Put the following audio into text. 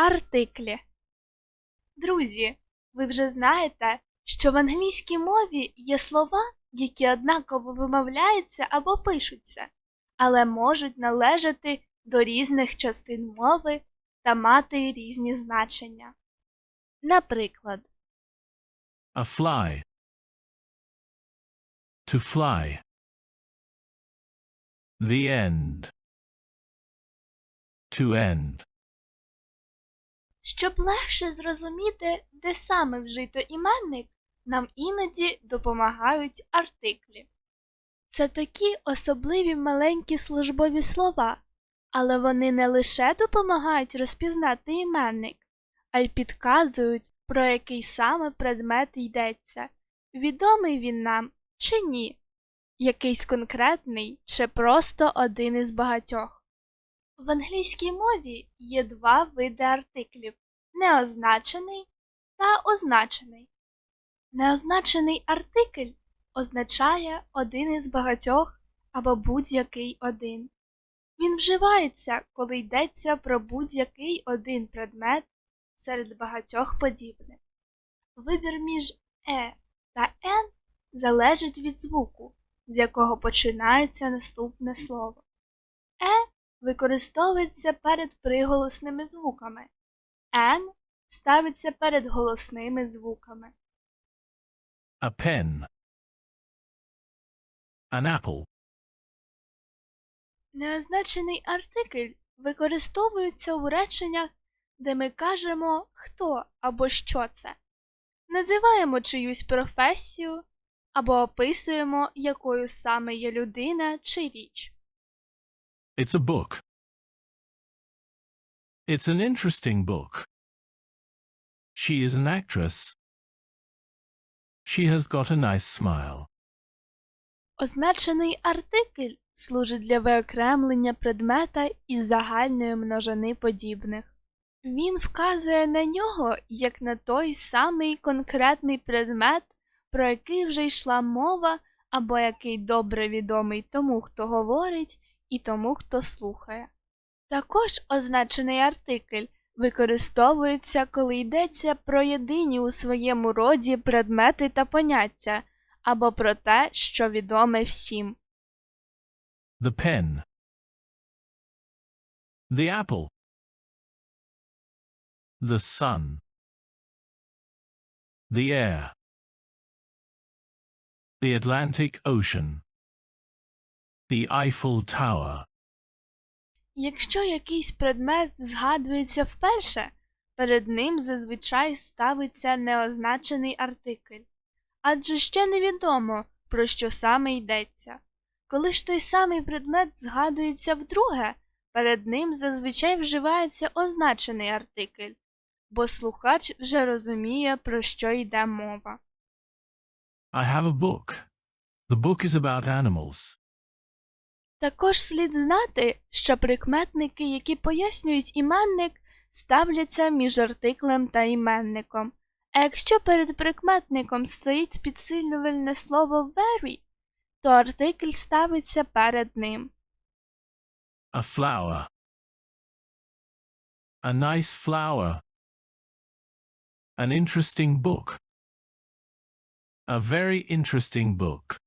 Артиклі. Друзі, ви вже знаєте, що в англійській мові є слова, які однаково вимовляються або пишуться, але можуть належати до різних частин мови та мати різні значення. Наприклад, A fly. To fly. The end. To end. Щоб легше зрозуміти, де саме вжито іменник, нам іноді допомагають артиклі. Це такі особливі маленькі службові слова, але вони не лише допомагають розпізнати іменник, а й підказують, про який саме предмет йдеться, відомий він нам чи ні, якийсь конкретний чи просто один із багатьох. В англійській мові є два види артиклів неозначений та означений. Неозначений артикль означає один із багатьох або будь-який один. Він вживається, коли йдеться про будь-який один предмет серед багатьох подібних. Вибір між е та н залежить від звуку, з якого починається наступне слово. Е використовується перед приголосними звуками, н ставиться перед голосними звуками. A pen. An apple. Неозначений артикль використовується у реченнях, де ми кажемо хто або що це, називаємо чиюсь професію або описуємо, якою саме є людина чи річ. It's a book. It's an interesting book. She is an actress. She has got a nice smile. Означений артикль служить для виокремлення предмета із загальної множини подібних. Він вказує на нього як на той самий конкретний предмет, про який вже йшла мова, або який добре відомий тому, хто говорить, і тому, хто слухає. Також означений артикль використовується, коли йдеться про єдині у своєму роді предмети та поняття, або про те, що відоме всім. The pen. The apple. The sun. The air. The Atlantic Ocean. The Eiffel Tower. Якщо якийсь предмет згадується вперше, перед ним зазвичай ставиться неозначений артикль, адже ще невідомо, про що саме йдеться. Коли ж той самий предмет згадується вдруге, перед ним зазвичай вживається означений артикль, бо слухач вже розуміє, про що йде мова. I have a book. The book is about animals. Також слід знати, що прикметники, які пояснюють іменник, ставляться між артиклем та іменником. А якщо перед прикметником стоїть підсилювальне слово very, то артикль ставиться перед ним. A flower. A nice flower. An interesting book. A very interesting book.